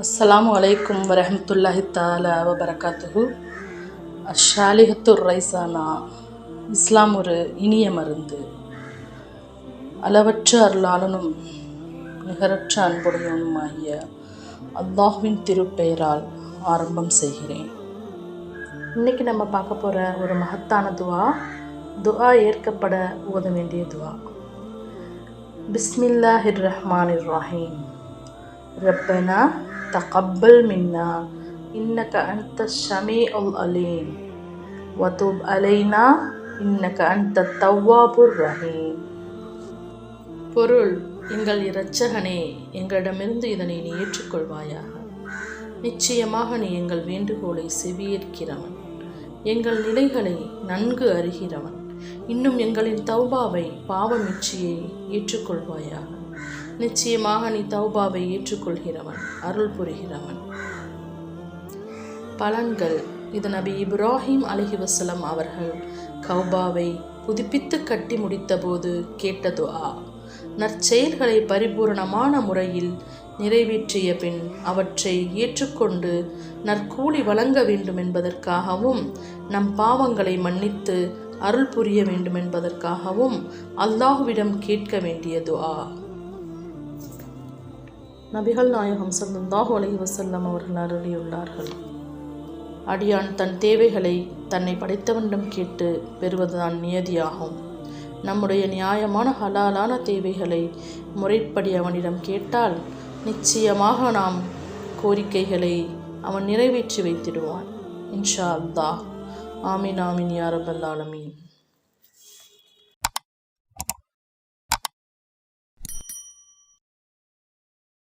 அஸ்ஸலாமு அலைக்கும் வரஹமத்துல்லாஹி தாலா வபரகாத்துஹு. அஷாலிஹத்துர் ரைசானா இஸ்லாம் ஒரு இனிய மருந்து. அளவற்ற அருளாளனும் நிகரற்ற அன்புடையவனுமாகிய அல்லாஹுவின் திருப்பெயரால் ஆரம்பம் செய்கிறேன். இன்னைக்கு நம்ம பார்க்க போகிற ஒரு மகத்தான துவா துவா ஏற்கப்பட ஓத வேண்டிய துவா. பிஸ்மில்லாஹிர் ரஹ்மான் ரஹீம். ரப்பனா تقبل மின்னா إنك أنت السميع العليم. وتب அலைனா இன்னக அன்த தவ்வாபுர் ரஹீம் பொருள் எங்கள் இரட்சகனே எங்களிடமிருந்து இதனை நீ ஏற்றுக்கொள்வாயாக. நிச்சயமாக நீ எங்கள் வேண்டுகோளை செவியேற்கிறவன். எங்கள் நிலைகளை நன்கு அறிகிறவன். இன்னும் எங்களின் தௌபாவை பாவமிச்சியை ஏற்றுக்கொள்வாயாக. நிச்சயமாக நீ தௌபாவை ஏற்றுக்கொள்கிறவன் அருள் புரிகிறவன். பலன்கள். இது நபி இப்ராஹிம் அலஹி வசலம் அவர்கள் கௌபாவை புதுப்பித்து கட்டி முடித்தபோது கேட்ட துஆ. நற்செயல்களை பரிபூரணமான முறையில் நிறைவேற்றிய பின் அவற்றை ஏற்றுக்கொண்டு நற்கூலி வழங்க வேண்டும் என்பதற்காகவும் நம் பாவங்களை மன்னித்து அருள் புரிய வேண்டும் என்பதற்காகவும் அல்லாஹுவிடம் கேட்க வேண்டிய துஆ. நபிகள் நாயகம் சல்லாஹூ அலைஹி வசல்லம் அவர்கள் அருளியுள்ளார்கள். அடியான் தன் தேவைகளை தன்னை படைத்தவனிடம் கேட்டு பெறுவதுதான் நியதியாகும். நம்முடைய நியாயமான ஹலாலான தேவைகளை முறைப்படி அவனிடம் கேட்டால் நிச்சயமாக நாம் கோரிக்கைகளை அவன் நிறைவேற்றி வைத்திடுவான். இன்ஷா அல்லா ஆமீன் ஆமீன் யாரபல்லாலமீன்